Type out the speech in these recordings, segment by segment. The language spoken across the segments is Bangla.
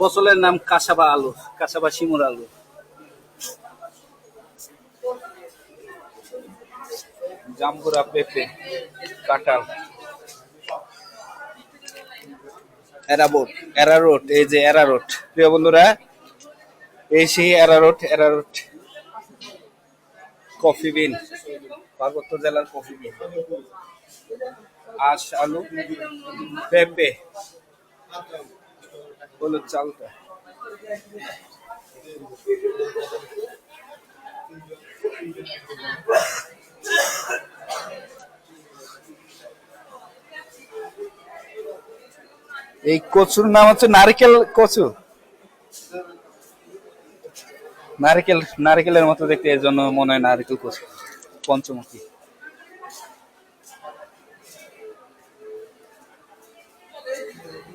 ফসলের নাম কাসাবা আলু কাসাবা শিমুর আলু। জাম্বুরা পেঁপে কাঁঠাল। এরাবোট এরারোট এই যে এরারোট প্রিয় বন্ধুরা এই সেই এরারোট এরারোট কফি বিন পার্বত্য জেলার কফি বিন। আশ আলু পেঁপে। হলুদ চালটা। এই কচুর নাম হচ্ছে নারকেল কচু। নারকেল, নারকেলের মতো দেখতে, এর জন্য মনে হয় নারকেল কচু, পঞ্চমুখী।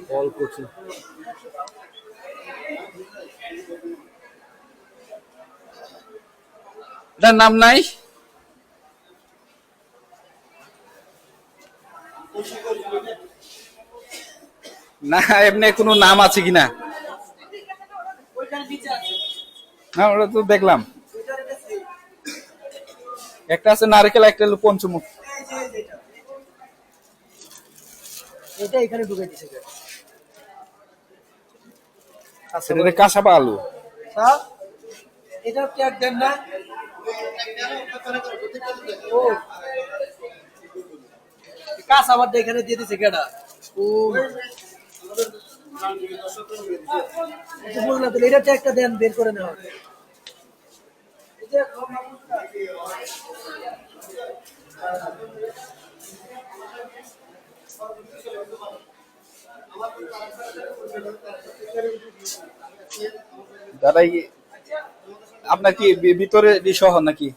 ফল কচু এটার নাম নাই? না, এমনি কোনো নাম আছে কিনা? না, ওটা তো দেখলাম। একটা আছে নারকেল, একটা হলো পঞ্চমুখ। এটা এখানে ঢুকে দিছে। সেটা কাঁসাপা আলু? স্যার এটা ট্যাগ দেন না। কাঁচা আবার এখানে দিয়ে দিছে কেডা? ও। এটা বললাম তাহলে এটা ট্যাগটা দেন বের করে নেওয়া। ই- আপনার কি ভিতরে সহ নাকি।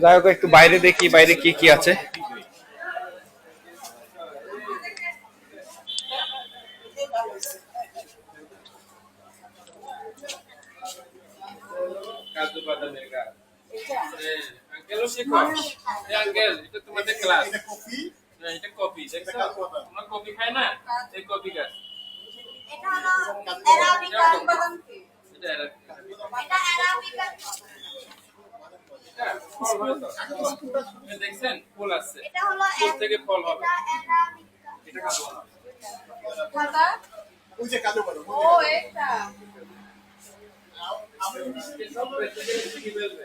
যাই হোক, একটু বাইরে দেখি, বাইরে কি কি আছে কাজু বাদামের গাছ শেখো এই আঙ্কেল এটা তোমাদের ক্লাস হ্যাঁ এটা কপি দেখছ তোমরা কপি খায় না? এই কপি গাছ এটা হলো এটা এটা এটা দেখছেন? ফুল আসছে। এটা হলো ফুল থেকে ফল হবে। এটা অ্যারাবিকান এটা কাজু বাদাম। খাতা ও এটা। সব কি বলবে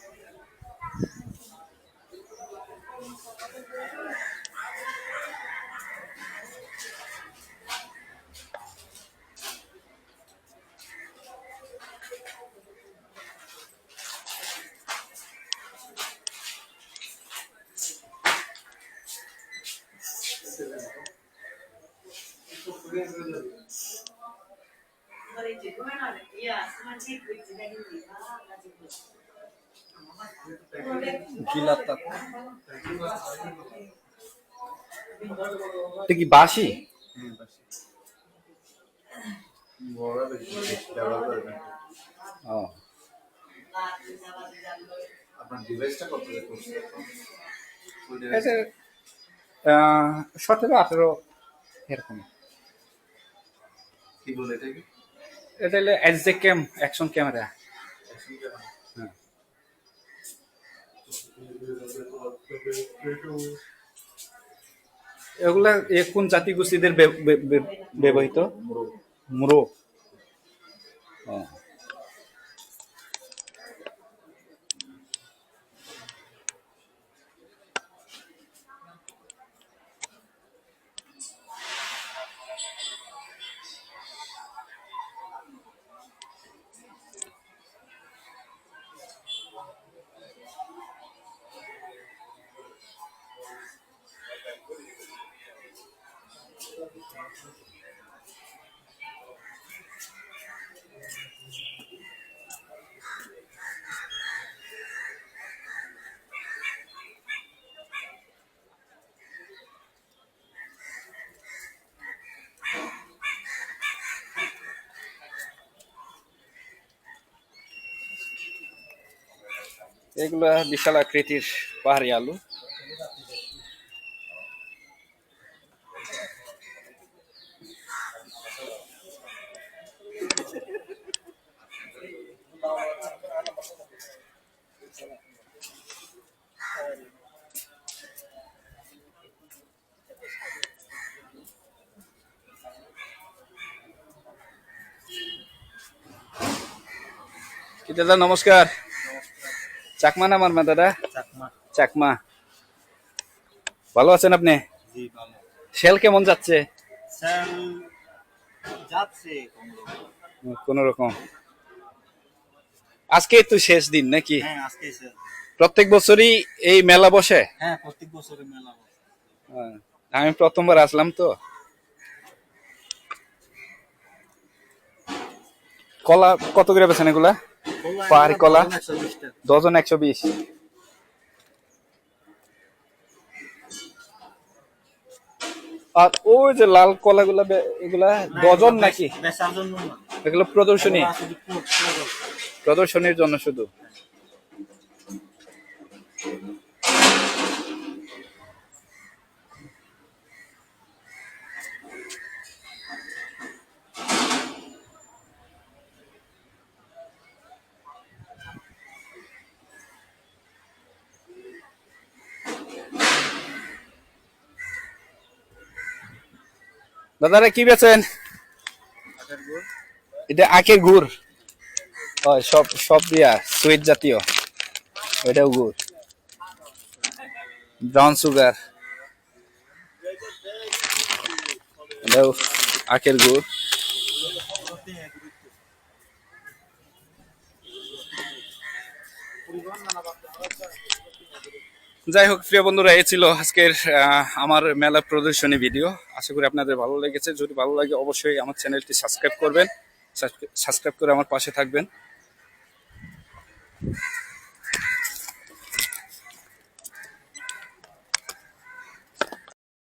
কি বাসি সতেরো আঠেরো এরকম কি বলে এটাকে? এটা হলো এসজে ক্যাম অ্যাকশন ক্যামেরা হ্যাঁ। এগুলা এ কোন বে- বে- ব্যবহৃত? মুরো। ও। এগুলা বিশাল আকৃতির পাহাড়ি আলু। কি দাদা নমস্কার। চাকমা না আমার মা দাদা? চাকমা। চাকমা। ভালো আছেন আপনি? সেল কেমন যাচ্ছে? যাচ্ছে কোন রকম। আজকে তো শেষ দিন নাকি? হ্যাঁ আজকে প্রত্যেক বছরই এই মেলা বসে? হ্যাঁ প্রত্যেক মেলা বসে। হ্যাঁ, আমি প্রথমবার আসলাম তো। কলা কত করে বেছেন এগুলা? পাহাড়ি কলা ডজন একশো বিশ। আর ওই যে লাল কলা গুলা এগুলা ডজন নাকি? এগুলো প্রদর্শনী। প্রদর্শনীর জন্য শুধু। দাদারা কি বেছেন এটা আখের গুড়। হয়, সব সব দিয়া, সুইট জাতীয়। ওইটাও গুড়। Brown sugar. এটাও আখের গুড়। যাই হোক, প্রিয় বন্ধুরা, এই ছিল আজকের আমার মেলা প্রদর্শনী ভিডিও। আশা করি আপনাদের ভালো লেগেছে। যদি ভালো লাগে, অবশ্যই আমার চ্যানেলটি সাবস্ক্রাইব করবেন। সাবস্ক্রাইব করে আমার পাশে থাকবেন।